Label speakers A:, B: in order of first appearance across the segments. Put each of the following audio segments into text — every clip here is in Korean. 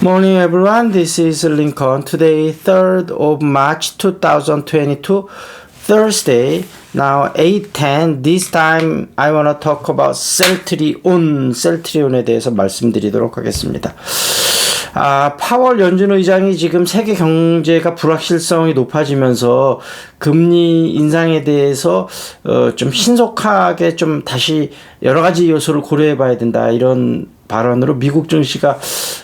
A: Morning everyone, this is Lincoln. Today, 3rd of March 2022, Thursday. Now 8:10. This time I want to talk about 셀트리온, 셀트리온에 대해서 말씀드리도록 하겠습니다. 아, 파월 연준 의장이 지금 세계 경제가 불확실성이 높아지면서 금리 인상에 대해서 어, 좀 신속하게 좀 다시 여러 가지 요소를 고려해 봐야 된다. 이런 발언으로 미국 증시가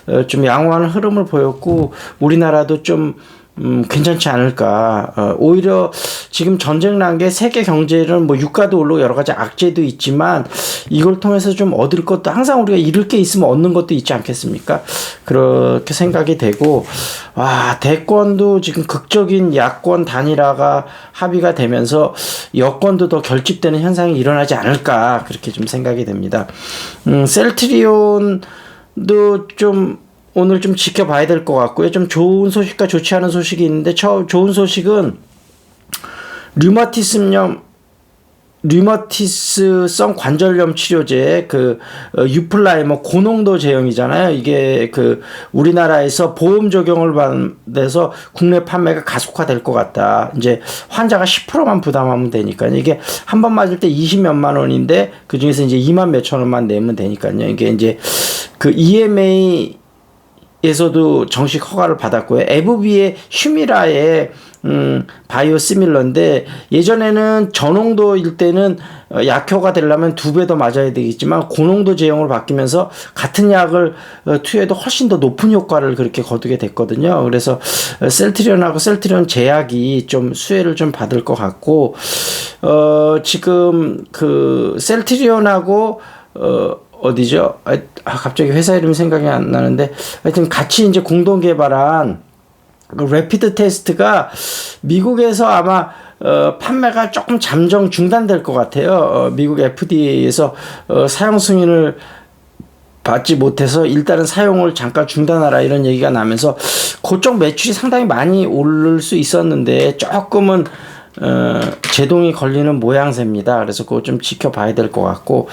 A: 어, 좀 양호한 흐름을 보였고 우리나라도 좀 음, 괜찮지 않을까. 어, 오히려 지금 전쟁 난 게 세계 경제는 뭐 유가도 오르고 여러 가지 악재도 있지만 이걸 통해서 좀 얻을 것도 항상 우리가 잃을 게 있으면 얻는 것도 있지 않겠습니까? 그렇게 생각이 되고, 와, 대권도 지금 극적인 야권 단일화가 합의가 되면서 여권도 더 결집되는 현상이 일어나지 않을까. 그렇게 좀 생각이 됩니다. 음, 셀트리온도 좀 오늘 좀 지켜봐야 될 것 같고요. 좀 좋은 소식과 좋지 않은 소식이 있는데, 저 좋은 소식은 류마티스염 류마티스성 관절염 치료제 그 어, 유플라이머 고농도 제형이잖아요. 이게 그 우리나라에서 보험 적용을 받아서 국내 판매가 가속화될 것 같다. 이제 환자가 10%만 부담하면 되니까요. 이게 한 번 맞을 때 20몇만 원인데 그 중에서 이제 2만 몇천 원만 내면 되니까요. 이게 이제 그 EMA 에서도 정식 허가를 받았고요. 에브비의 휴미라의 음, 바이오 시밀러인데 예전에는 저농도일 때는 어, 약효가 되려면 두 배 더 맞아야 되겠지만 고농도 제형으로 바뀌면서 같은 약을 어, 투여해도 훨씬 더 높은 효과를 그렇게 거두게 됐거든요. 그래서 어, 셀트리온하고 셀트리온 제약이 좀 수혜를 좀 받을 것 같고 어, 지금 그 셀트리온하고 어, 어디죠? 아, 갑자기 회사 이름 생각이 안 나는데 하여튼 같이 이제 공동 개발한 그 레피드 테스트가 미국에서 아마 어, 판매가 조금 잠정 중단될 것 같아요. 어, 미국 FDA에서 어, 사용 승인을 받지 못해서 일단은 사용을 잠깐 중단하라 이런 얘기가 나면서 그쪽 매출이 상당히 많이 오를 수 있었는데 조금은 어, 제동이 걸리는 모양새입니다. 그래서 그거 좀 지켜봐야 될 것 같고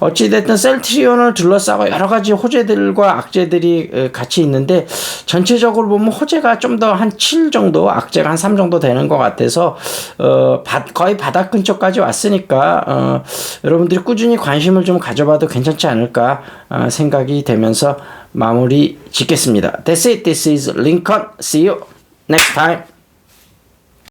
A: 어찌됐든 셀트리온을 둘러싸고 여러 가지 호재들과 악재들이 어, 같이 있는데 전체적으로 보면 호재가 좀 더 한 7 정도, 악재가 한 3 정도 되는 것 같아서 어, 바, 거의 바닥 근처까지 왔으니까 어, 여러분들이 꾸준히 관심을 좀 가져봐도 괜찮지 않을까 어, 생각이 되면서 마무리 짓겠습니다. That's it. This is Lincoln. See you next time.